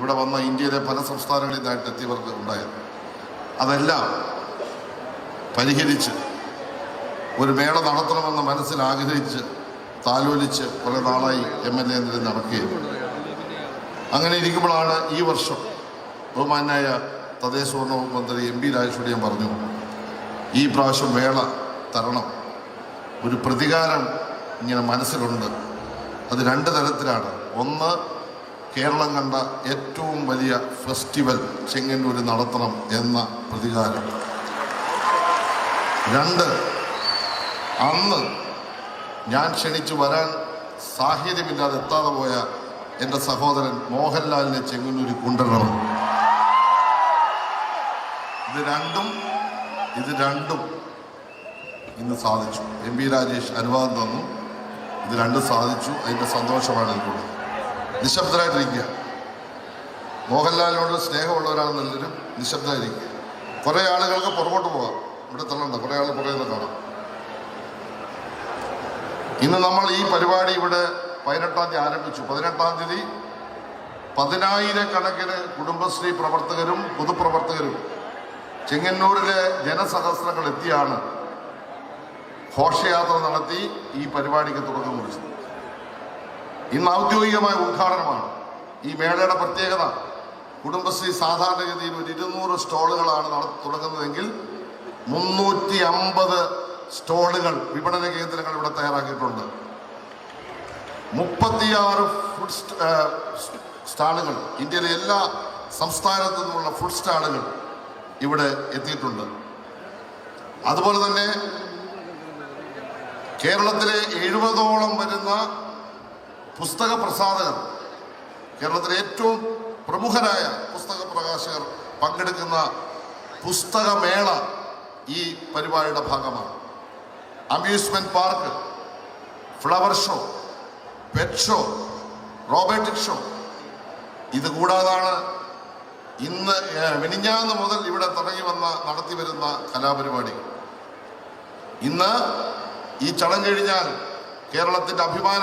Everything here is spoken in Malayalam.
ഇവിടെ വന്ന ഇന്ത്യയിലെ പല സംസ്ഥാനങ്ങളിൽ നിന്നായിട്ട് എത്തിയവർക്ക് ഉണ്ടായത്. അതെല്ലാം പരിഹരിച്ച് ഒരു മേള നടത്തണമെന്ന് മനസ്സിൽ ആഗ്രഹിച്ച് താലോലിച്ച് കുറേ നാളായി എം എൽ എ എന്നതിൽ നടക്കുകയും അങ്ങനെ ഇരിക്കുമ്പോഴാണ് ഈ വർഷം ബഹുമാനായ തദ്ദേശ വകുപ്പ് മന്ത്രി എം പി രാജേഷോട് ഞാൻ പറഞ്ഞു ഈ പ്രാവശ്യം മേള തരണം. ഒരു പ്രതികാരം ഇങ്ങനെ മനസ്സിലുണ്ട്. അത് രണ്ട് തരത്തിലാണ്. ഒന്ന് കേരളം കണ്ട ഏറ്റവും വലിയ ഫെസ്റ്റിവൽ ചെങ്ങന്നൂർ നടത്തണം എന്ന പ്രതികാരം. രണ്ട് അന്ന് ഞാൻ ക്ഷണിച്ചു വരാൻ സാഹചര്യമില്ലാതെ എത്താതെ പോയ എന്റെ സഹോദരൻ മോഹൻലാലിനെ ചെങ്ങന്നൂർ കൊണ്ടുവരണം. ഇത് രണ്ടും ഇത് രണ്ടും ഇന്ന് സാധിച്ചു. എം രാജേഷ് അനുവാദം തന്നു. ഇത് രണ്ടും സാധിച്ചു. അതിന്റെ സന്തോഷമാണ് എനിക്കുള്ളത്. നിശബ്ദരായിട്ടിരിക്കുക. മോഹൻലാലിനോട് സ്നേഹമുള്ളവരാണെന്നെല്ലാവരും നിശബ്ദമായിരിക്കുക കുറേ ആളുകൾക്ക് പുറകോട്ട് പോകാം. ഇവിടെ തള്ളണ്ട. കുറേ ആൾ പുറകെ കാണാം. ഇന്ന് നമ്മൾ ഈ പരിപാടി ഇവിടെ പതിനെട്ടാം തീയതി ആരംഭിച്ചു. പതിനെട്ടാം തീയതി പതിനായിരക്കണക്കിന് കുടുംബശ്രീ പ്രവർത്തകരും പൊതുപ്രവർത്തകരും ചെങ്ങന്നൂരിലെ ജനസഹസ്രങ്ങൾ എത്തിയാണ് ഘോഷയാത്ര നടത്തി ഈ പരിപാടിക്ക് തുടക്കം കുറിച്ചത്. ഇന്ന് ഔദ്യോഗികമായ ഉദ്ഘാടനമാണ്. ഈ മേളയുടെ പ്രത്യേകത കുടുംബശ്രീ സാധാരണഗതിയിൽ ഒരു ഇരുന്നൂറ് സ്റ്റോളുകളാണ് നട- തുടങ്ങുന്നതെങ്കിൽ മുന്നൂറ്റി അമ്പത് സ്റ്റോളുകൾ വിപണന കേന്ദ്രങ്ങൾ ഇവിടെ തയ്യാറാക്കിയിട്ടുണ്ട്. മുപ്പത്തിയാറ് ഫുഡ് സ്റ്റാളുകൾ ഇന്ത്യയിലെ എല്ലാ സംസ്ഥാനത്തു നിന്നുള്ള ഫുഡ് സ്റ്റാളുകൾ ഇവിടെ എത്തിയിട്ടുണ്ട്. അതുപോലെ തന്നെ കേരളത്തിലെ എഴുപതോളം വരുന്ന പുസ്തക പ്രസാധകർ കേരളത്തിലെ ഏറ്റവും പ്രമുഖരായ പുസ്തക പ്രകാശകർ പങ്കെടുക്കുന്ന പുസ്തകമേള ഈ പരിപാടിയുടെ ഭാഗമാണ്. Amusement park flower show pet show robotic show ഇത് കൂടാതാണ് ഇന്ന് മിനിഞ്ഞാന്ന് മുതൽ ഇവിടെ തുടങ്ങി വന്ന നടത്തി വരുന്ന കലാപരിപാടികൾ. ഇന്ന് ഈ ചടങ്ങ് കഴിഞ്ഞാൽ കേരളത്തിന്റെ അഭിമാന